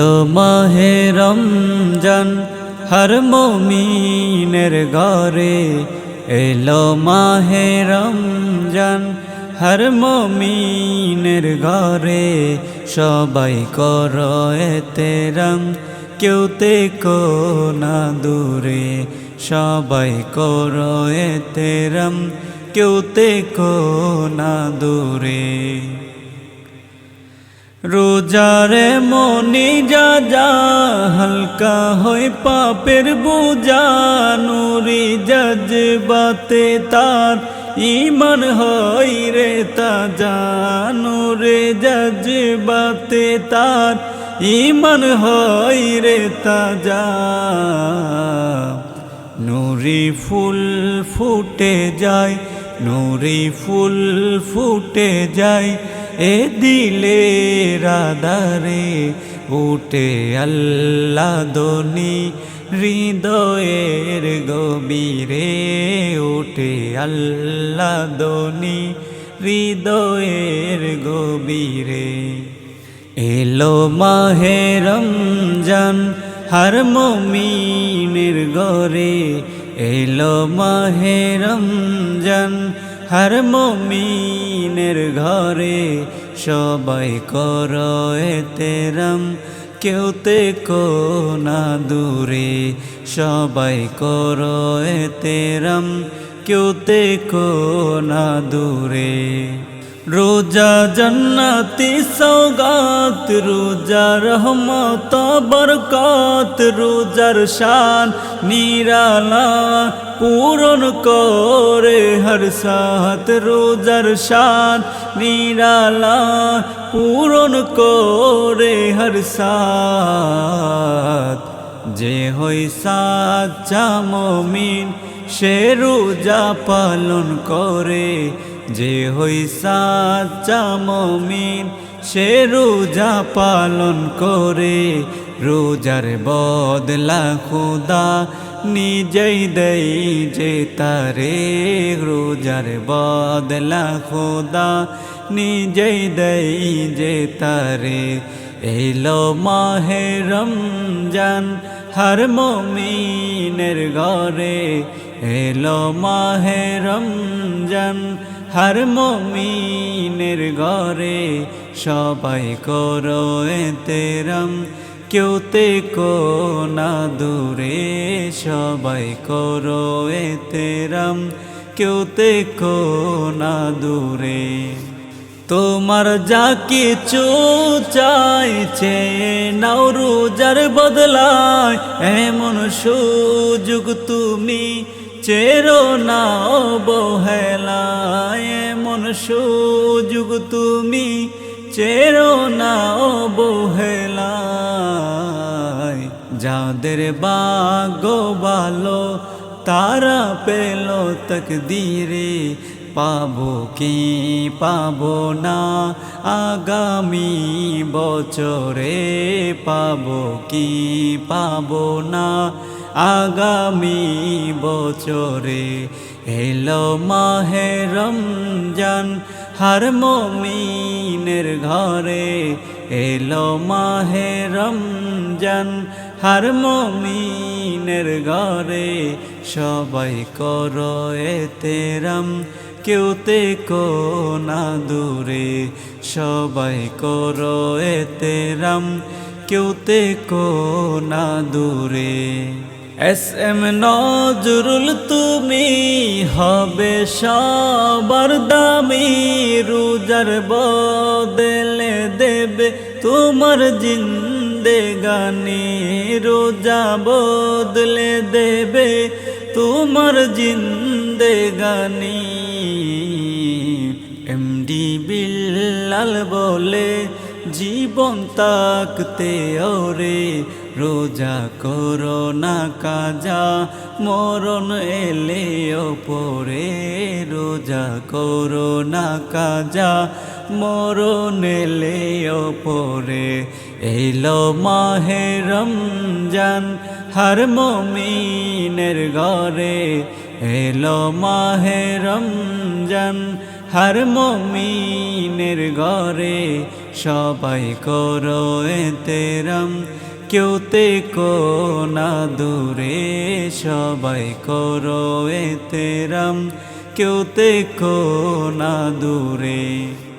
এলো মাহে রমজান, হর মমিনের ঘরে এলো মাহে রমজান, হর মমিনের ঘরে সবাই কর এতে রং কেউ তে না দূরে সবাই কর এতে রং কেউ তে না দূরে। রোজারে মনি যা যা, হালকা হই পাপের বোঝা, নুরি জজবাতে তার ইমান হই রে তাজা, নুরে জজবাতে তার ইমান হই রে তাজা। নুরি ফুল ফুটে যায়, নুরি ফুল ফুটে যায় এ দিলে রাদারে উঠে আল্লাহ দনি হৃদয়ের গভীরে উঠে আল্লাহ দনি হৃদয়ের গভীরে। এলো মাহে রমজান হর মমিনের গরে এলো মাহে রমজান হর মমিনের ঘরে সবাই কর তেরম কেউ তে না দূরে সবাই কর তেরম কেউ তে না দূরে রোজা জন্নতি সৌগাত রোজা রহমত, বরকত, রোজার শান নিরালা পূরণ করে হর সাত রোজার শান নিরালা পূরণ করে হর সাত যে হই সাচ্চা মমিন, সে রোজা পালন করে যে হই সাচ্চা মমিন সে রোজা পালন করে। রোজার বদলা খুদা নিজেই দেই যে তারে। রোজার বদলা খুদা নিজেই দেই যে তারে। এলো মাহে রমজান হর মমিনের ঘরে। এলো মাহে রমজান হর মমিনের ঘরে সবাই করো তেরম কেউ তে না দূরে সবাই করো তেরম কেউ তে না দূরে। তোমার যা কিছু চাইছে নাও বদলায়। এমন সুযোগ তুমি চেরো না বহেলায়, এমন সুযোগ তুমি চেরো না বহেলায়। যাদের বাগ ভালো, তারা পেল তকদিরে, পাবো কি পাবো না? আগামী বছরে পাবো কি পাবো না? আগামী বছরে এলো মাহে রমজান, হর মমিনের ঘরে এলো মাহে রমজান, হর মমিনের ঘরে সবাই করো তেরম কেউ তে না দূরে, সবাই করো তেরম কেউ তে না দূরে। এস এম নজরুল তুমি হবে সবার দামি, রোজার বদলে দেবে তোমার জিন্দেগানি, রোজা বদলে দেবে তোমার জিন্দেগানি। এমডি বিল্লাল বলে, জীবন তাকতে ওরে রোজা করো না কাজা, মরণ এলে ওপরে রোজা করো না কাজা, মরণ এলে ওপরে এলো মাহে রমজান, হর মমিনের ঘরে এলো মাহে রমজান, হর মমিনের ঘরে সবাই করো এতেরাম কেউ তে না দূরে সবাই করো এতে রাম। কেউ তে না দূরে।